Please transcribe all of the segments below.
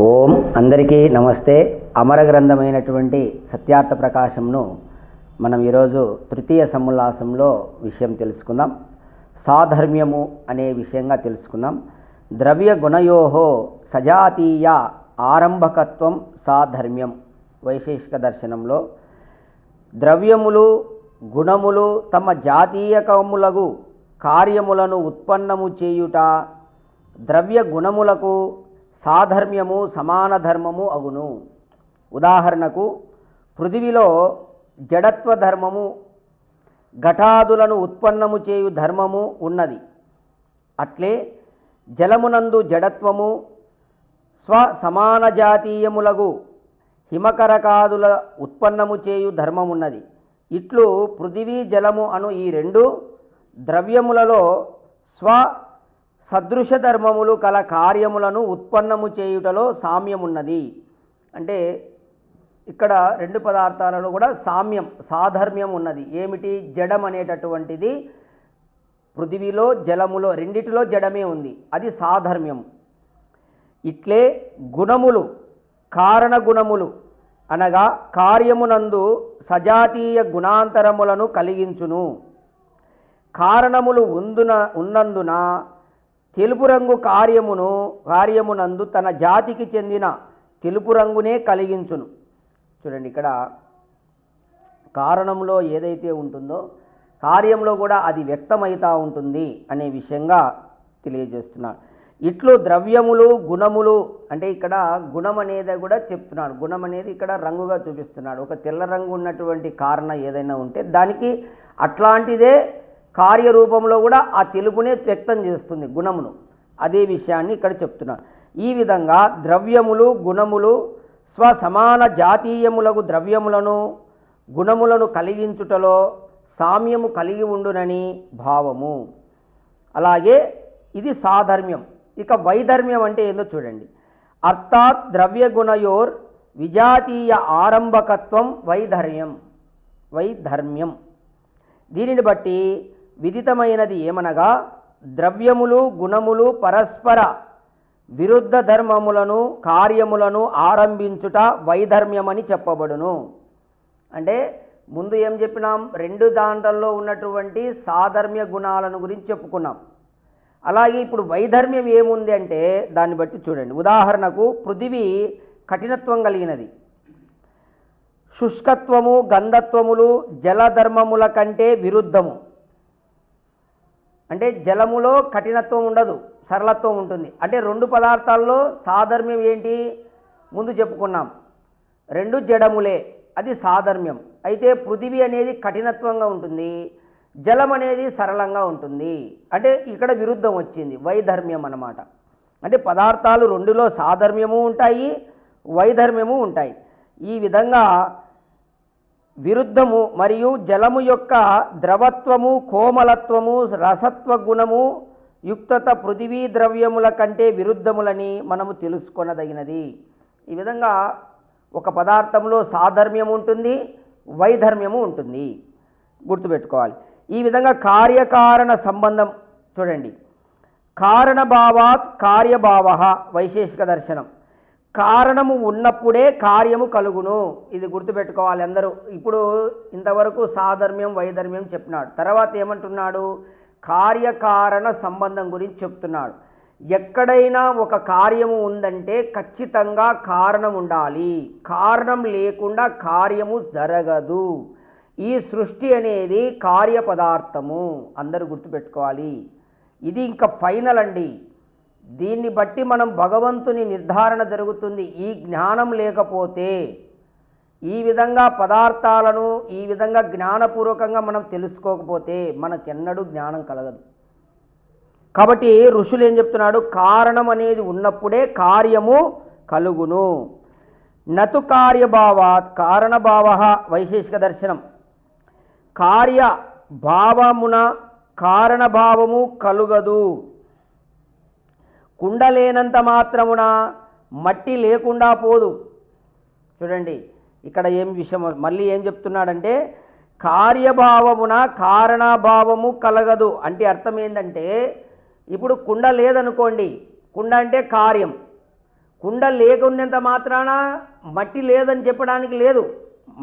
ఓం అందరికీ నమస్తే. అమర గ్రంథమైనటువంటి సత్యార్థ ప్రకాశంను మనం ఈరోజు తృతీయ సముల్లాసంలో విషయం తెలుసుకుందాం. సాధర్మ్యము అనే విషయంగా తెలుసుకుందాం. ద్రవ్య గుణయోహో సజాతీయ ఆరంభకత్వం సాధర్మ్యం వైశేషిక దర్శనంలో. ద్రవ్యములు గుణములు తమ జాతీయకములగు కార్యములను ఉత్పన్నము చేయుట ద్రవ్య గుణములకు సాధర్మ్యము సమాన ధర్మము అగును. ఉదాహరణకు పృథివిలో జడత్వ ధర్మము ఘటాదులను ఉత్పన్నము చేయు ధర్మము ఉన్నది. అట్లే జలమునందు జడత్వము స్వ సమాన జాతీయములగు హిమకరకాదుల ఉత్పన్నము చేయు ధర్మమున్నది. ఇట్లు పృథివీ జలము అను ఈ రెండు ద్రవ్యములలో స్వ సదృశ ధర్మములు కల కార్యములను ఉత్పన్నము చేయుటలో సామ్యమున్నది. అంటే ఇక్కడ రెండు పదార్థాలలో కూడా సామ్యం సాధర్మ్యం ఉన్నది ఏమిటి? జడం అనేటటువంటిది పృథివీలో జలములో రెండిటిలో జడమే ఉంది. అది సాధర్మ్యం ఇట్లే గుణములు కారణ గుణములు అనగా కార్యమునందు సజాతీయ గుణాంతరములను కలిగించును. కారణములు ఉందున ఉన్నందున తెలుపు రంగు కార్యమును కార్యమునందు తన జాతికి చెందిన తెలుపు రంగునే కలిగించును. చూడండి ఇక్కడ కారణంలో ఏదైతే ఉంటుందో కార్యంలో కూడా అది వ్యక్తమవుతూ ఉంటుంది అనే విషయంగా తెలియజేస్తున్నాడు. ఇట్లు ద్రవ్యములు గుణములు అంటే ఇక్కడ గుణం అనేది కూడా చెప్తున్నాడు. గుణం అనేది ఇక్కడ రంగుగా చూపిస్తున్నాడు. ఒక తెల్ల రంగు ఉన్నటువంటి కారణం ఏదైనా ఉంటే దానికి అట్లాంటిదే కార్యరూపంలో కూడా ఆ తెలుపునే వ్యక్తం చేస్తుంది గుణమును. అదే విషయాన్ని ఇక్కడ చెప్తున్నాను ఈ విధంగా ద్రవ్యములు గుణములు స్వసమాన జాతీయములకు ద్రవ్యములను గుణములను కలిగించుటలో సామ్యము కలిగి ఉండునని భావము. అలాగే ఇది సాధర్మ్యం. ఇక వైధర్మ్యం అంటే ఏందో చూడండి. అర్థాత్ ద్రవ్య గుణయోర్ విజాతీయ ఆరంభకత్వం వైధర్మ్యం. వైధర్మ్యం. దీనిని బట్టి విదితమైనది ఏమనగా ద్రవ్యములు గుణములు పరస్పర విరుద్ధ ధర్మములను కార్యములను ఆరంభించుట వైధర్మ్యమని చెప్పబడును. అంటే ముందు ఏం చెప్పినాం? రెండు దాంట్లలో ఉన్నటువంటి సాధర్మ్య గుణాలను గురించి చెప్పుకున్నాం. అలాగే ఇప్పుడు వైధర్మ్యం ఏముంది అంటే దాన్ని బట్టి చూడండి. ఉదాహరణకు పృథివీ కఠినత్వం కలిగినది. శుష్కత్వము గంధత్వములు జలధర్మముల కంటే విరుద్ధము. అంటే జలములో కఠినత్వం ఉండదు సరళత్వం ఉంటుంది. అంటే రెండు పదార్థాల్లో సాధర్మ్యం ఏంటి? ముందు చెప్పుకున్నాం. రెండు జడములే అది సాధర్మ్యం. అయితే పృథివీ అనేది కఠినత్వంగా ఉంటుంది జలం అనేది సరళంగా ఉంటుంది. అంటే ఇక్కడ విరుద్ధం వచ్చింది వైధర్మ్యం అన్నమాట. అంటే పదార్థాలు రెండులో సాధర్మ్యము ఉంటాయి వైధర్మ్యము ఉంటాయి. ఈ విధంగా విరుద్ధము మరియు జలము యొక్క ద్రవత్వము కోమలత్వము రసత్వ గుణము యుక్తత పృథివీ ద్రవ్యముల కంటే విరుద్ధములని మనము తెలుసుకొనదగినది. ఈ విధంగా ఒక పదార్థంలో సాధర్మ్యం ఉంటుంది వైధర్మ్యము ఉంటుంది. గుర్తుపెట్టుకోవాలి. ఈ విధంగా కార్యకారణ సంబంధం చూడండి. కారణభావాత్ కార్యభావ వైశేషిక దర్శనం. కారణము ఉన్నప్పుడే కార్యము కలుగును. ఇది గుర్తుపెట్టుకోవాలి అందరూ. ఇప్పుడు ఇంతవరకు సాధర్మ్యం వైధర్మ్యం చెప్పినాడు. తర్వాత ఏమంటున్నాడు? కార్యకారణ సంబంధం గురించి చెప్తున్నాడు. ఎక్కడైనా ఒక కార్యము ఉందంటే ఖచ్చితంగా కారణం ఉండాలి. కారణం లేకుండా కార్యము జరగదు. ఈ సృష్టి అనేది కార్య పదార్థము అందరూ గుర్తుపెట్టుకోవాలి. ఇది ఇంకా ఫైనల్ అండి. దీన్ని బట్టి మనం భగవంతుని నిర్ధారణ జరుగుతుంది. ఈ జ్ఞానం లేకపోతే ఈ విధంగా పదార్థాలను ఈ విధంగా జ్ఞానపూర్వకంగా మనం తెలుసుకోకపోతే మనకెన్నడూ జ్ఞానం కలగదు. కాబట్టి ఋషులు ఏం చెప్తున్నాడు? కారణం అనేది ఉన్నప్పుడే కార్యము కలుగును. నతు కార్యభావాత్ కారణభావ వైశేషిక దర్శనం. కార్య భావమున కారణభావము కలుగదు. కుండ లేనంత మాత్రమున మట్టి లేకుండా పోదు. చూడండి ఇక్కడ ఏం విషయం మళ్ళీ ఏం చెప్తున్నాడంటే కార్యభావమున కారణభావము కలగదు. అంటే అర్థం ఏంటంటే ఇప్పుడు కుండ లేదనుకోండి కుండ అంటే కార్యం. కుండ లేకున్నంత మాత్రాన మట్టి లేదని చెప్పడానికి లేదు.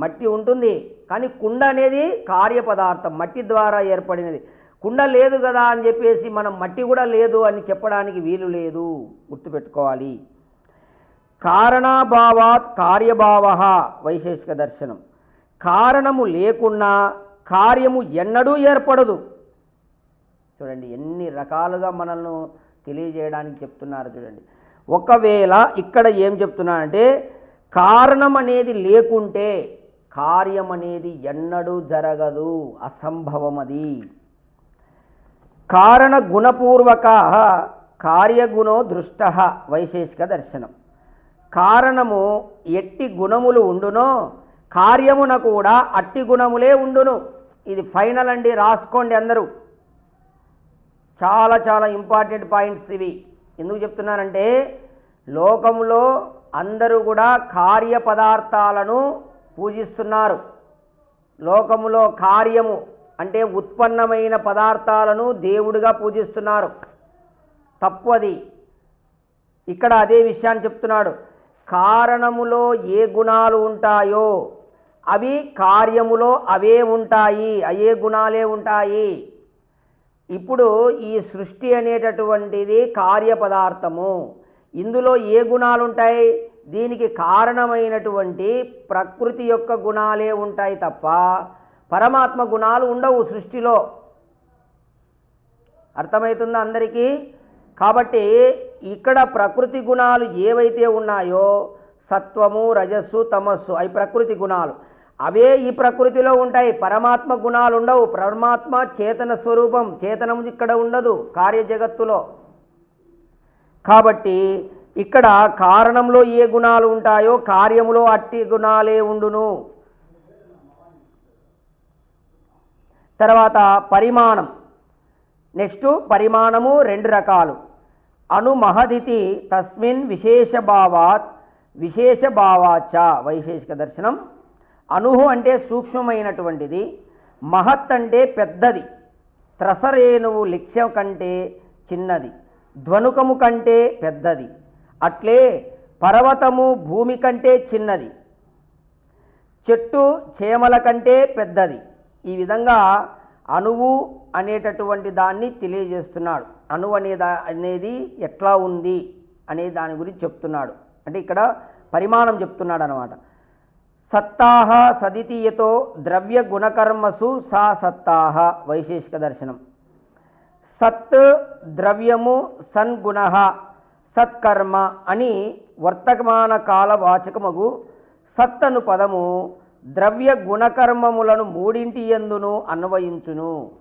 మట్టి ఉంటుంది కానీ కుండ అనేది కార్యపదార్థం మట్టి ద్వారా ఏర్పడినది. కుండ లేదు కదా అని చెప్పేసి మనం మట్టి కూడా లేదు అని చెప్పడానికి వీలు లేదు. గుర్తుపెట్టుకోవాలి. కారణాభావాత్ కార్యభావ వైశేషిక దర్శనం. కారణము లేకున్నా కార్యము ఎన్నడూ ఏర్పడదు. చూడండి ఎన్ని రకాలుగా మనల్ని తెలియజేయడానికి చెప్తున్నారు చూడండి. ఒకవేళ ఇక్కడ ఏం చెప్తున్నానంటే కారణం అనేది లేకుంటే కార్యం అనేది ఎన్నడూ జరగదు. అసంభవం అది కారణ గుణపూర్వక కార్యగుణో దృష్ట వైశేషిక దర్శనం. కారణము ఎట్టి గుణములు ఉండునో కార్యమున కూడా అట్టి గుణములే ఉండును. ఇది ఫైనల్ అండి రాసుకోండి అందరూ. చాలా చాలా ఇంపార్టెంట్ పాయింట్స్ ఇవి. ఎందుకు చెప్తున్నానంటే లోకంలో అందరూ కూడా కార్య పదార్థాలను పూజిస్తున్నారు. లోకములో కార్యము అంటే ఉత్పన్నమైన పదార్థాలను దేవుడిగా పూజిస్తున్నారు. తప్పు అది. ఇక్కడ అదే విషయాన్ని చెప్తున్నాడు. కారణములో ఏ గుణాలు ఉంటాయో అవి కార్యములో అవే ఉంటాయి అయే గుణాలే ఉంటాయి. ఇప్పుడు ఈ సృష్టి అనేటటువంటిది కార్యపదార్థము ఇందులో ఏ గుణాలు ఉంటాయి? దీనికి కారణమైనటువంటి ప్రకృతి యొక్క గుణాలే ఉంటాయి తప్ప పరమాత్మ గుణాలు ఉండవు సృష్టిలో. అర్థమవుతుందా అందరికీ? కాబట్టి ఇక్కడ ప్రకృతి గుణాలు ఏవైతే ఉన్నాయో సత్వము రజస్సు తమస్సు అవి ప్రకృతి గుణాలు. అవే ఈ ప్రకృతిలో ఉంటాయి. పరమాత్మ గుణాలు ఉండవు. పరమాత్మ చేతన స్వరూపం చేతనము ఇక్కడ ఉండదు కార్య జగత్తులో కాబట్టి ఇక్కడ కారణంలో ఏ గుణాలు ఉంటాయో కార్యములో అట్టి గుణాలే ఉండును. తర్వాత పరిమాణం. నెక్స్ట్ పరిమాణము రెండు రకాలు. అణుమహదితి తస్మిన్ విశేషభావాత్ విశేషభావాచ వైశేషిక దర్శనం. అణుహు అంటే సూక్ష్మమైనటువంటిది. మహత్ అంటే పెద్దది. త్రసరేణువు లక్ష్యం కంటే చిన్నది. ధ్వనుకము కంటే పెద్దది. అట్లే పర్వతము భూమి కంటే చిన్నది. చెట్టు చేమల కంటే పెద్దది. ఈ విధంగా అణువు అనేటటువంటి దాన్ని తెలియజేస్తున్నాడు. అణువు అనే దా అనేది ఎట్లా ఉంది అనే దాని గురించి చెప్తున్నాడు. అంటే ఇక్కడ పరిమాణం చెప్తున్నాడు అనమాట సత్తాహ సదితీయతో ద్రవ్య గుణకర్మసు సా సత్తాహ వైశేషిక దర్శనం. సత్ ద్రవ్యము సన్గుణ సత్కర్మ అని వర్తమాన కాల వాచకమగు సత్ అను పదము ద్రవ్య గుణకర్మములను మూడింటి ఎందును అన్వయించును.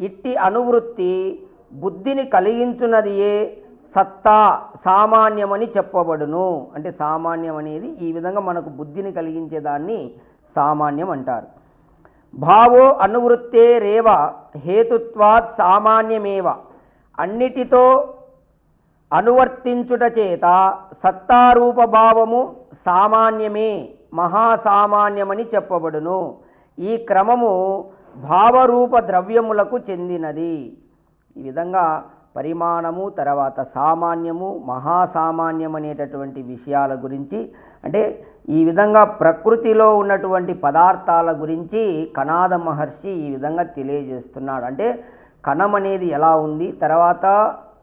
ఇట్టి అనువృత్తి బుద్ధిని కలిగించున్నదియే సత్తా సామాన్యమని చెప్పబడును. అంటే సామాన్యం అనేది ఈ విధంగా మనకు బుద్ధిని కలిగించేదాన్ని సామాన్యం అంటారు. భావో అనువృత్తే రేవ హేతుత్వాత్ సామాన్యమేవ. అన్నిటితో అనువర్తించుట చేత సత్తారూప భావము సామాన్యమే. మహాసామాన్యమని చెప్పబడును. ఈ క్రమము భావరూప ద్రవ్యములకు చెందినది. ఈ విధంగా పరిమాణము తర్వాత సామాన్యము మహాసామాన్యం అనేటటువంటి విషయాల గురించి అంటే ఈ విధంగా ప్రకృతిలో ఉన్నటువంటి పదార్థాల గురించి కణాద మహర్షి ఈ విధంగా తెలియజేస్తున్నాడు. అంటే కణం అనేది ఎలా ఉంది తర్వాత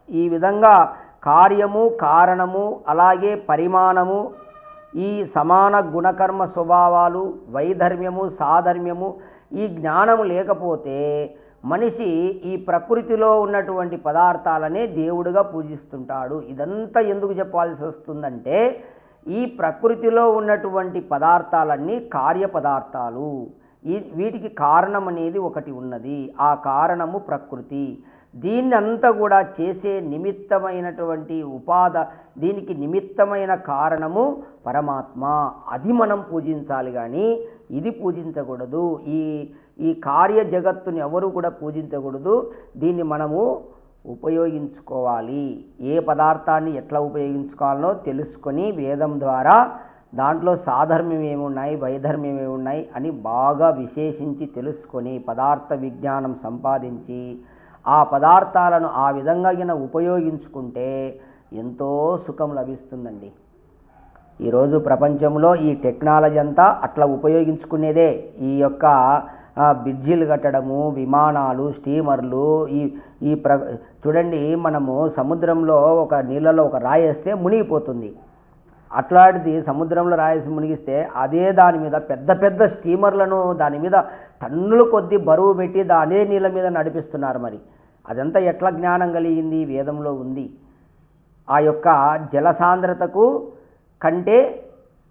ఈ విధంగా కార్యము కారణము అలాగే పరిమాణము ఈ సమాన గుణకర్మ స్వభావాలు వైధర్మ్యము సాధర్మ్యము ఈ జ్ఞానము లేకపోతే మనిషి ఈ ప్రకృతిలో ఉన్నటువంటి పదార్థాలనే దేవుడుగా పూజిస్తుంటాడు. ఇదంతా ఎందుకు చెప్పాల్సి వస్తుందంటే ఈ ప్రకృతిలో ఉన్నటువంటి పదార్థాలన్నీ కార్య పదార్థాలు. ఈ వీటికి కారణం అనేది ఒకటి ఉన్నది. ఆ కారణము ప్రకృతి. దీన్ని అంతా కూడా చేసే నిమిత్తమైనటువంటి ఉపాద దీనికి నిమిత్తమైన కారణము పరమాత్మ. అది మనం పూజించాలి కానీ ఇది పూజించకూడదు. ఈ ఈ కార్య జగత్తుని ఎవరు కూడా పూజించకూడదు. దీన్ని మనము ఉపయోగించుకోవాలి. ఏ పదార్థాన్ని ఎట్లా ఉపయోగించుకోవాలనో తెలుసుకొని వేదం ద్వారా దాంట్లో సాధర్మ్యం ఏమున్నాయి వైధర్మ్యం ఏమున్నాయి అని బాగా విశేషించి తెలుసుకొని పదార్థ విజ్ఞానం సంపాదించి ఆ పదార్థాలను ఆ విధంగా గిన ఉపయోగించుకుంటే ఎంతో సుఖం లభిస్తుందండి. ఈరోజు ప్రపంచంలో ఈ టెక్నాలజీ అంతా అట్లా ఉపయోగించుకునేదే. ఈ యొక్క బ్రిడ్జీలు బ్రిడ్జిలు కట్టడము విమానాలు స్టీమర్లు ఈ ఈ ప్ర చూడండి మనము సముద్రంలో ఒక నీళ్ళలో ఒక రాయి వేస్తే మునిగిపోతుంది. అట్లాంటిది సముద్రంలో రాయేసి మునిగిస్తే అదే దాని మీద పెద్ద పెద్ద స్టీమర్లను దాని మీద టన్నుల కొద్దీ బరువు పెట్టి దానే అదే నీళ్ళ మీద నడిపిస్తున్నారు మరి. అదంతా ఎట్లా జ్ఞానం కలిగింది? వేదంలో ఉంది. ఆ యొక్క జల సాంద్రతకు కంటే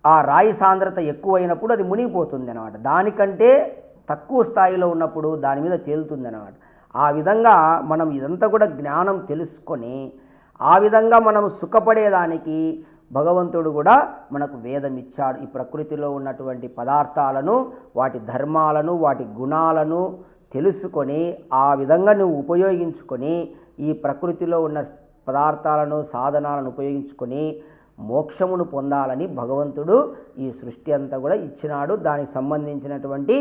ఆ రాయి సాంద్రత ఎక్కువైనప్పుడు అది మునిగిపోతుంది అనమాట దానికంటే తక్కువ స్థాయిలో ఉన్నప్పుడు దాని మీద తేలుతుంది అనమాట ఆ విధంగా మనం ఇదంతా కూడా జ్ఞానం తెలుసుకొని ఆ విధంగా మనం సుఖపడేదానికి భగవంతుడు కూడా మనకు వేదం ఇచ్చాడు ఈ ప్రకృతిలో ఉన్నటువంటి పదార్థాలను వాటి ధర్మాలను వాటి గుణాలను తెలుసుకొని ఆ విధంగా నువ్వు ఉపయోగించుకొని ఈ ప్రకృతిలో ఉన్న పదార్థాలను సాధనాలను ఉపయోగించుకొని మోక్షమును పొందాలని భగవంతుడు ఈ సృష్టి అంతా కూడా ఇచ్చినాడు. దానికి సంబంధించినటువంటి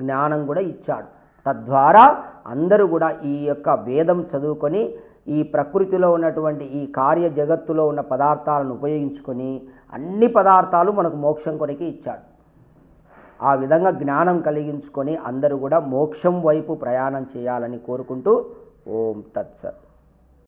జ్ఞానం కూడా ఇచ్చాడు. తద్వారా అందరూ కూడా ఈ యొక్క వేదం చదువుకొని ఈ ప్రకృతిలో ఉన్నటువంటి ఈ కార్య జగత్తులో ఉన్న పదార్థాలను ఉపయోగించుకొని అన్ని పదార్థాలు మనకు మోక్షం కొరకి ఇచ్చాడు. ఆ విధంగా జ్ఞానం కలిగించుకొని అందరూ కూడా మోక్షం వైపు ప్రయాణం చేయాలని కోరుకుంటూ ఓం తత్సత్.